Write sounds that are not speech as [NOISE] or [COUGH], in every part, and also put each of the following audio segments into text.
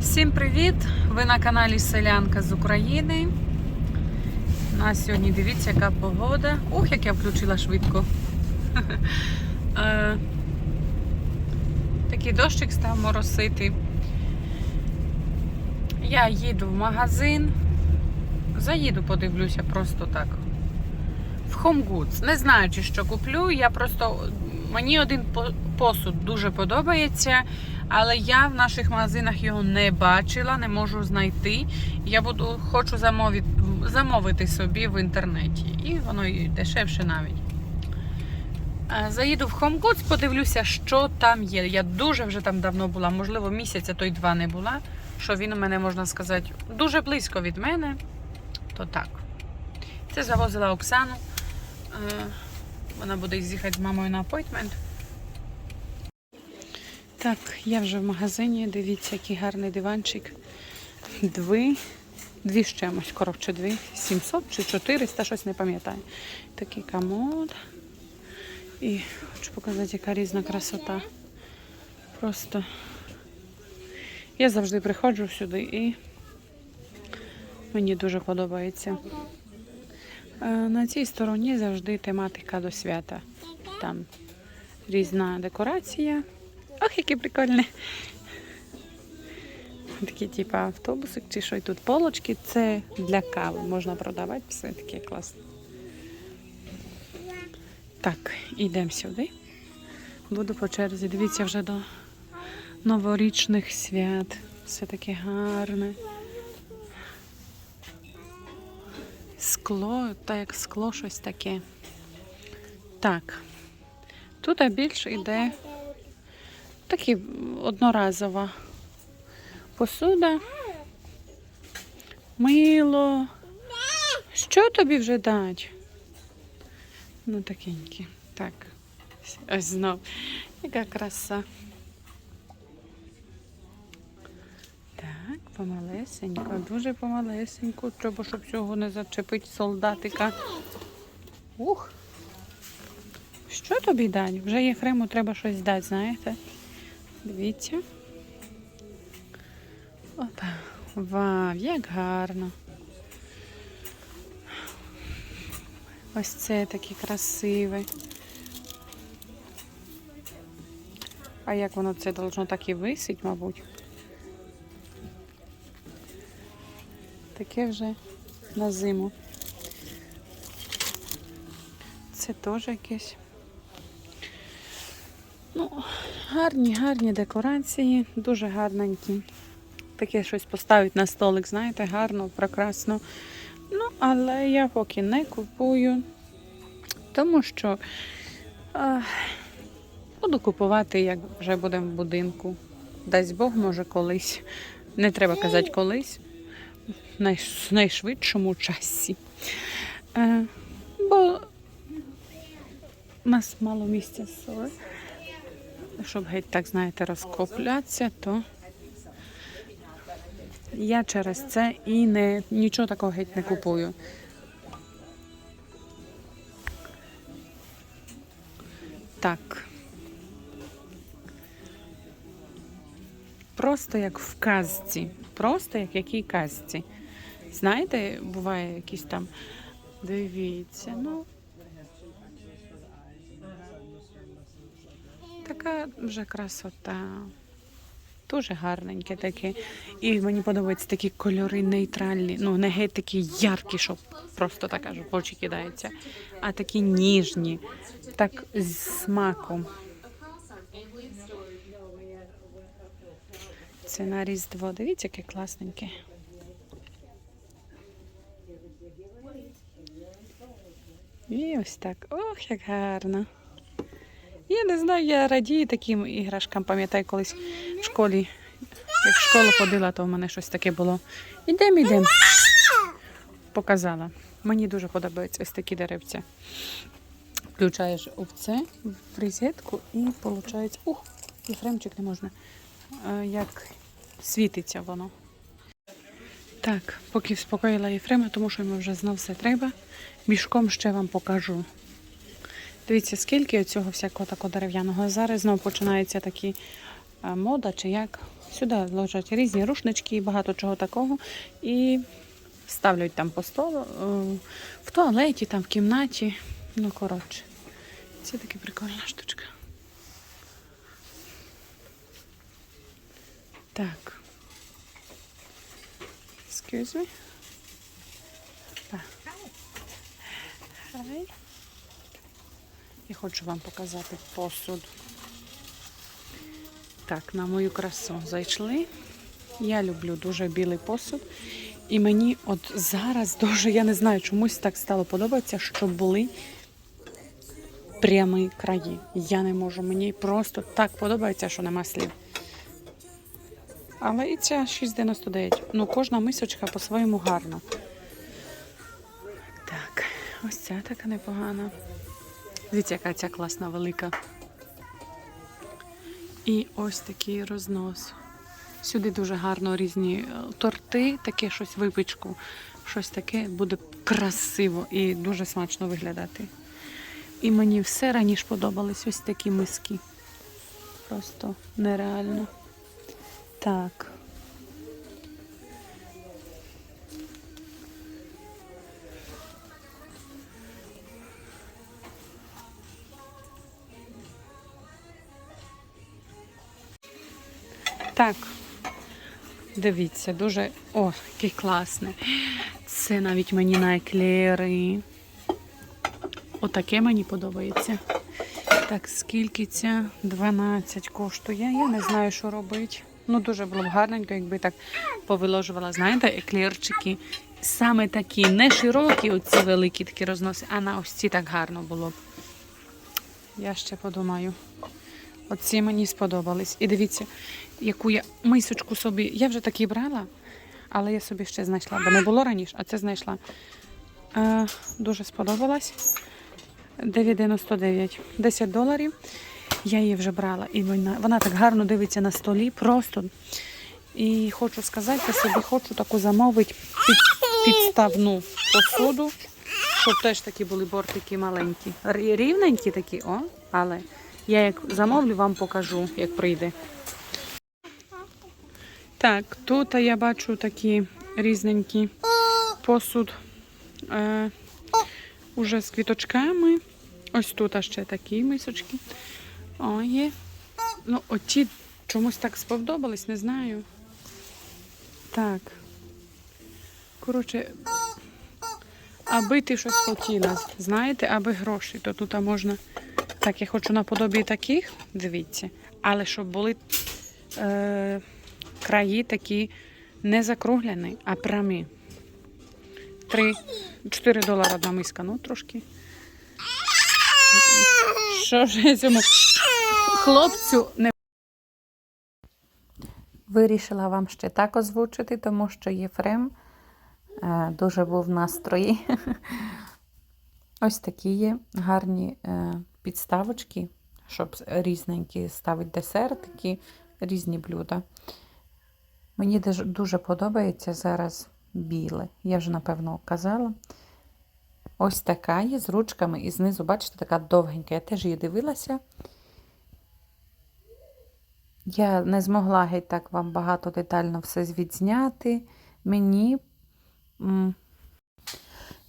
Всім привіт! Ви на каналі Селянка з України. У нас сьогодні дивіться, яка погода. Ух, як я включила швидко. [LAUGHS] Е, Такий дощик став моросити. Я їду в магазин. Заїду, подивлюся просто так. В Home Goods. Не знаю, чи що куплю. Я просто мені один посуд дуже подобається, але я в наших магазинах його не бачила, не можу знайти. Я буду хочу замовити, замовити собі в інтернеті. І воно і дешевше навіть. Е, Заїду в Home Goods, подивлюся, що там є. Я дуже вже там давно була, можливо, місяця, то й два не була. Що він у мене, можна сказати, дуже близько від мене. То так. Це завозила Оксану. Е, Вона буде з'їхати з мамою на апойтмент. Так, я вже в магазині. Дивіться, який гарний диванчик. Дві, дві з чимось, коротше, дві. 700 чи 400, щось не пам'ятаю. Такий комод. І хочу показати, яка різна красота. Просто я завжди приходжу сюди і мені дуже подобається. Е, На цій стороні завжди тематика до свята. Там різна декорація. Ох, які прикольні. Такі, типу, автобусик чи що і тут полочки. Це для кави. Можна продавати, все таке класно. Так, йдемо сюди. Буду по черзі. Дивіться вже до новорічних свят. Все таке гарне. Скло, та як скло щось таке. Так. Тут більше йде такі одноразова посуда. Мило. Що тобі вже дать? Ну, такенькі. Так. Ось знов. Яка краса. Так, помалесенько, дуже помалесенько. Треба, щоб цього не зачепити солдатика. Ух. Що тобі дать? Вже Єфрему треба щось дати, знаєте? Дивіться. Опа. Вау, як гарно. Ось це таке красиве. А як воно це должно так і висить, мабуть? Таке вже на зиму. Це теж якесь. Ну, гарні, гарні декорації, дуже гарненькі. Таке щось поставить на столик, знаєте, гарно, прекрасно. Ну, але я поки не купую, тому що а, буду купувати, як вже будемо в будинку. Дасть Бог, може, колись. Не треба казати колись. В найш- найшвидшому часі. Е, бо у нас мало місця з собою. Щоб геть так, знаєте, розкоплятися, то я через це і не, нічого такого геть не купую. Так. Просто як в казці. Просто як якій казці. Знаєте, буває якісь там. Дивіться, ну. Така вже красота. Дуже гарненьке таке. І мені подобаються такі кольори нейтральні. Ну, не геть такі яркі, що просто так аж в очі кидається, а такі ніжні, так з смаком. Це на Різдво. Дивіться, яке класненьке. І ось так. Ох, як гарно. Я не знаю, я радію таким іграшкам. Пам'ятаю, колись в школі, як в школу ходила, то в мене щось таке було. Ідемо, ідемо. Показала. Мені дуже подобаються ось такі деревця. Включаєш в це, в розетку і виходить. Ух, Єфремчик не можна. Е, Як світиться воно. Так, поки вспокоїла Єфрема, тому що йому вже знов все треба. Мішком ще вам покажу. Дивіться, скільки цього всякого такого дерев'яного. Зараз знову починається такі е, мода, чи як Сюди ложать різні рушнички і багато чого такого. І ставлять там по столу, е, в туалеті, там в кімнаті. Ну, коротше. Це така прикольна штучка. Так. Excuse me. Так. Хай. Я хочу вам показати посуд. Так, на мою красу зайшли. Я люблю дуже білий посуд. І мені от зараз дуже, я не знаю, чомусь так стало подобатися, щоб були прямі краї. Я не можу. Мені просто так подобається, що нема слів. Але і ця 6,99. Ну, кожна мисочка по-своєму гарна. Так, ось ця така непогана. Дивіться, яка ця класна велика. І ось такий рознос. Сюди дуже гарно різні е, торти, таке щось випічку. Щось таке буде красиво і дуже смачно виглядати. І мені все раніше подобались ось такі миски. Просто нереально. Так. Так. Дивіться, дуже. О, який класний. Це навіть мені на еклери. Отаке мені подобається. Так, скільки ця 12 коштує? Я не знаю, що робити. Ну, дуже було б гарненько, якби так повиложувала, знаєте, еклерчики. Саме такі, не широкі, оці великі такі розноси, а на ось ці так гарно було б. Я ще подумаю. Оці мені сподобались. І дивіться, яку я мисочку собі. Я вже такі брала, але я собі ще знайшла, бо не було раніше, а це знайшла. Е, дуже сподобалась. 9,99. 10 доларів. Я її вже брала. І вона, вона так гарно дивиться на столі. Просто. І хочу сказати, я собі хочу таку замовити під, підставну посуду, щоб теж такі були бортики маленькі. Рівненькі такі, о, але я як замовлю, вам покажу, як прийде. Так, тут я бачу такі різненькі посуд. Е, уже з квіточками. Ось тут ще такі мисочки. О, є. Ну, оті чомусь так сподобались, не знаю. Так. Коротше, аби ти щось хотіла, знаєте, аби гроші, то тут можна. Так, я хочу наподобі таких, дивіться, але щоб були е, краї такі не закругляні, а прямі. 3, 4 долара одна миска, ну трошки. Що ж я цьому хлопцю не Вирішила вам ще так озвучити, тому що Єфрем е, дуже був в настрої. [LAUGHS] Ось такі є гарні е, підставочки, щоб різненькі ставити десертики, різні блюда. Мені дуже- подобається зараз біле. Я вже, напевно, казала. Ось така є з ручками і знизу, бачите, така довгенька. Я теж її дивилася. Я не змогла геть так вам багато детально все відзняти. Мені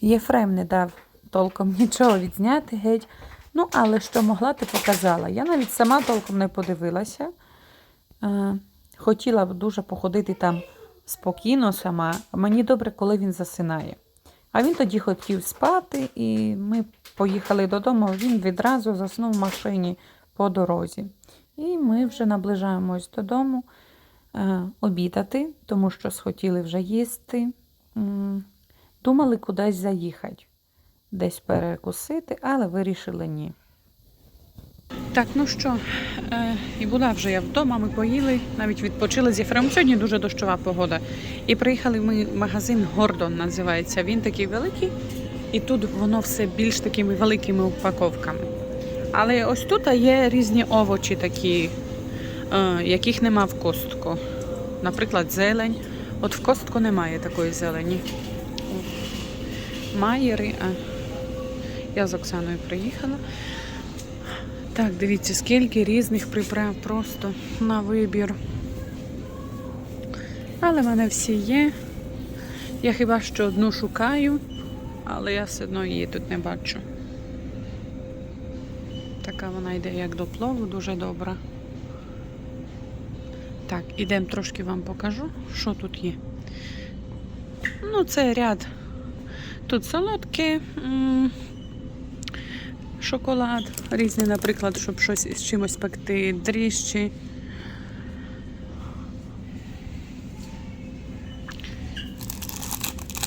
Єфрем не дав толком нічого відзняти геть. Ну, але що могла, ти показала. Я навіть сама толком не подивилася. Е, хотіла дуже походити там спокійно сама. Мені добре, коли він засинає. А він тоді хотів спати, і ми поїхали додому. Він відразу заснув в машині по дорозі. І ми вже наближаємось додому е, обідати, тому що схотіли вже їсти. Думали кудись заїхати, десь перекусити, але вирішили ні. Так, ну що, е, і була вже я вдома, ми поїли, навіть відпочили з Єфремом. Сьогодні дуже дощова погода. І приїхали ми в магазин Гордон називається. Він такий великий, і тут воно все більш такими великими упаковками. Але ось тут є різні овочі такі, е, яких нема в костку. Наприклад, зелень. От в костку немає такої зелені. Майери. А я з Оксаною приїхала. Так, дивіться, скільки різних приправ просто на вибір. Але в мене всі є. Я хіба що одну шукаю, але я все одно її тут не бачу. Така вона йде як до плову, дуже добра. Так, ідемо трошки вам покажу, що тут є. Ну, це ряд. Тут солодке, шоколад, різний, наприклад, щоб щось із чимось пекти, дріжджі.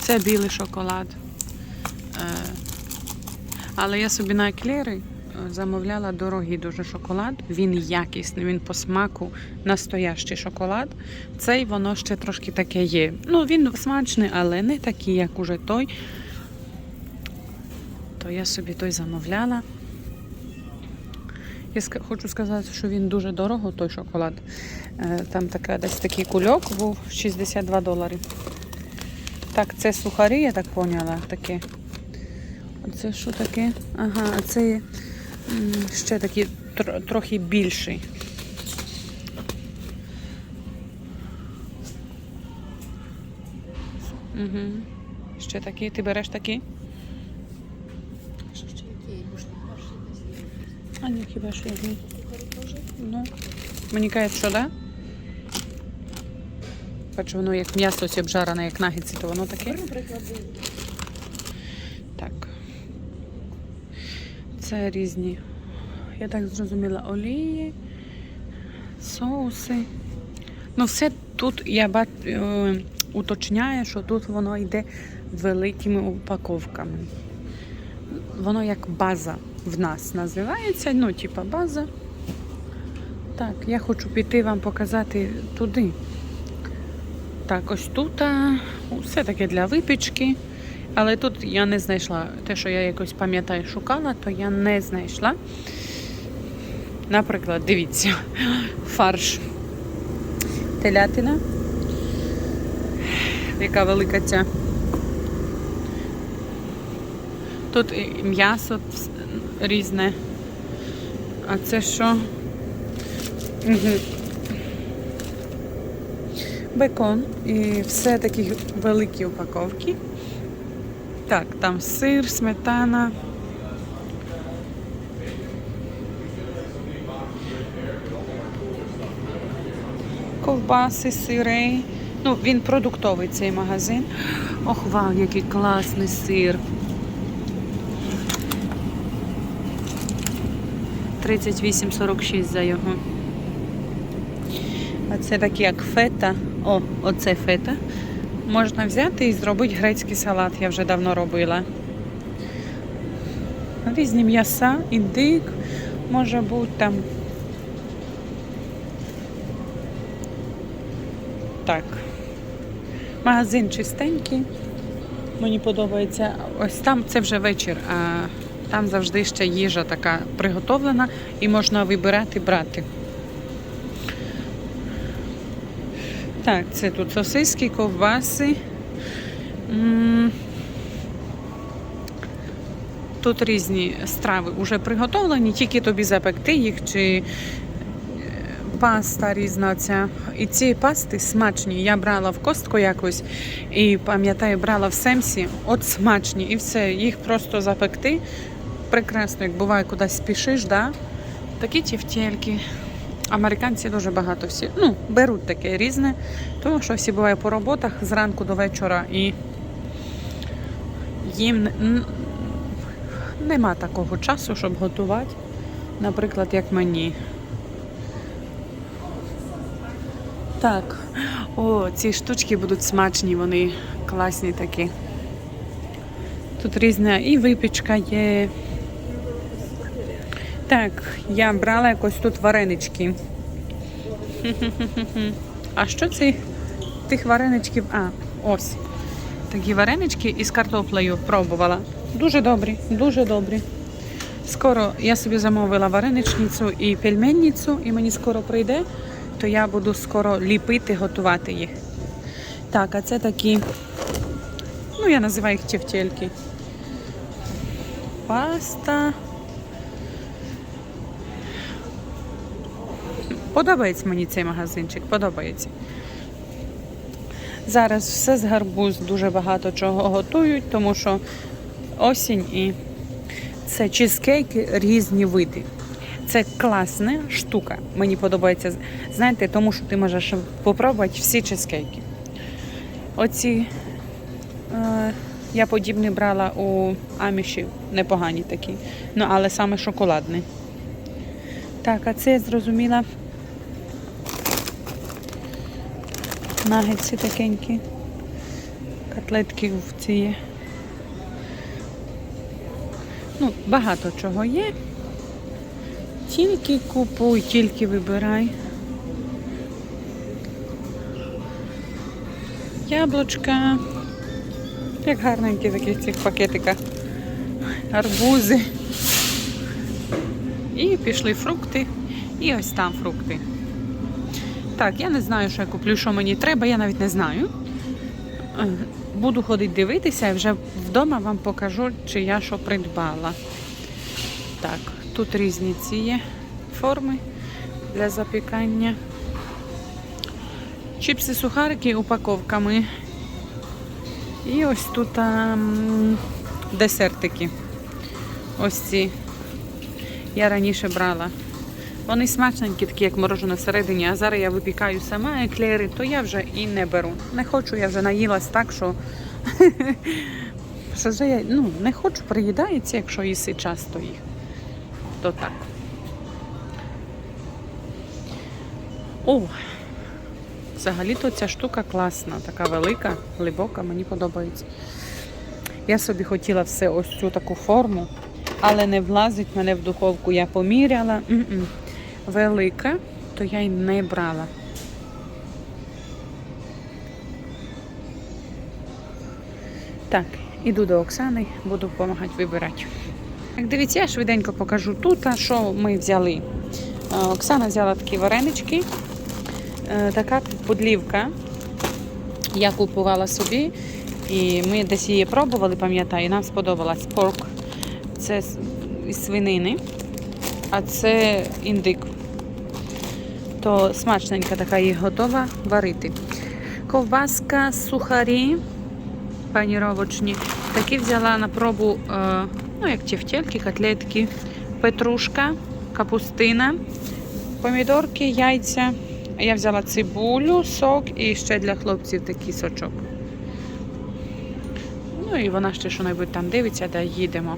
Це білий шоколад. Е, Але я собі на еклери е, замовляла дорогий дуже шоколад. Він якісний, він по смаку настоящий шоколад. Цей воно ще трошки таке є. Ну, він смачний, але не такий, як уже той. То я собі той замовляла. Я хочу сказати, що він дуже дорого, той шоколад. Е, Там така, десь такий кульок був 62 долари. Так, це сухарі, я так поняла, таке. А це що таке? Ага, а це ще тр- трохи більший. Угу. Ще такий. Ти береш такий? Що ще які? Може, перший десь є? А ні, хіба що одні. Може? Ну, мені кажуть, що да? Бачу, воно як м'ясо ось обжарене, як нагідці, то воно таке. Так. Це різні. Я так зрозуміла, олії, соуси. Ну, все тут я бачу, е, уточняю, що тут воно йде великими упаковками. Воно як база в нас називається, ну, типа база. Так, я хочу піти вам показати туди. Так, ось тут все таке для випічки. Але тут я не знайшла те, що я якось пам'ятаю, шукала, то я не знайшла. Наприклад, дивіться, фарш. Телятина. Яка велика ця. Тут м'ясо різне. А це що? Угу. Бекон. І все такі великі упаковки. Так, там сир, сметана. Ковбаси, сири. Ну, він продуктовий цей магазин. Ох, вау, який класний сир. 38,46 за його. А це такі як фета. О, оце фета. Можна взяти і зробити грецький салат. Я вже давно робила. Різні м'яса, індик, може бути там. Так. Магазин чистенький. Мені подобається. Ось там це вже вечір, а там завжди ще їжа така приготовлена і можна вибирати брати. Так, це тут сосиски, ковбаси. Тут різні страви вже приготовлені, тільки тобі запекти їх чи е, паста різна ця. І ці пасти смачні. Я брала в костку якось і пам'ятаю, брала в Семсі, от смачні, і все, їх просто запекти. Прекрасно, як буває, кудись спішиш, да? такі тівтєльки. Американці дуже багато всі ну, беруть таке різне, тому що всі бувають по роботах зранку до вечора і їм нема такого часу, щоб готувати, наприклад, як мені. Так, о, ці штучки будуть смачні, вони класні такі. Тут різна і випічка є. Так, я брала якось тут варенички. А що це тих вареничків? А, ось. Такі варенички із картоплею пробувала. Дуже добрі, дуже добрі. Скоро я собі замовила вареничницю і пельменницю, і мені скоро прийде, то я буду скоро ліпити, готувати їх. Так, а це такі, ну я називаю їх тівтєльки. Паста. Подобається мені цей магазинчик, подобається. Зараз все з гарбуз дуже багато чого готують, тому що осінь і це чизкейки різні види. Це класна штука. Мені подобається. Знаєте, тому що ти можеш попробувати всі чизкейки. Оці е, я подібні брала у амішів, непогані такі. Ну, але саме шоколадний. Так, а це я зрозуміла. Нагетси такенькі. Котлетки в ці є. Ну, багато чого є. Тільки купуй, тільки вибирай. Яблучка. Як гарненькі такі в цих пакетиках. Арбузи. І пішли фрукти. І ось там фрукти. Так, я не знаю, що я куплю, що мені треба, я навіть не знаю. Е, Буду ходити дивитися і вже вдома вам покажу, чи я що придбала. Так, тут різні ці є форми для запікання. Чіпси сухарики упаковками. І ось тут ам, десертики. Ось ці. Я раніше брала. Вони смачненькі, такі, як морожене всередині, а зараз я випікаю сама еклери, то я вже і не беру. Не хочу, я вже наїлась так, що, [LAUGHS] що вже я ну, не хочу, приїдається, якщо їси часто їх. То так. О! Взагалі-то ця штука класна, така велика, глибока, мені подобається. Я собі хотіла все ось цю таку форму, але не влазить мене в духовку. Я поміряла. Велика, то я й не брала. Так, іду до Оксани, буду допомагати вибирати. Так, дивіться, я швиденько покажу тут, що ми взяли. Е, Оксана взяла такі варенички. Е, Така подлівка. Я купувала собі, і ми десь її пробували, пам'ятаю, і нам сподобалась порк. Це з- свинини, а це індик. То смачненька така їх готова варити. Ковбаска, сухарі паніровочні. Такі взяла на пробу, е, ну, як тефтельки, котлетки, петрушка, капустина, помідорки, яйця. Я взяла цибулю, сок і ще для хлопців такий сочок. Ну і вона ще що-небудь там дивиться, де їдемо.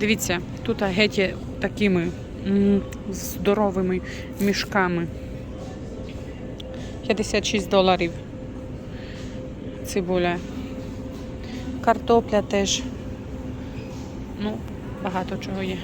Дивіться, тут геть такими м, здоровими мішками. 56 доларів. Цибуля. Картопля теж. Ну, багато чого є.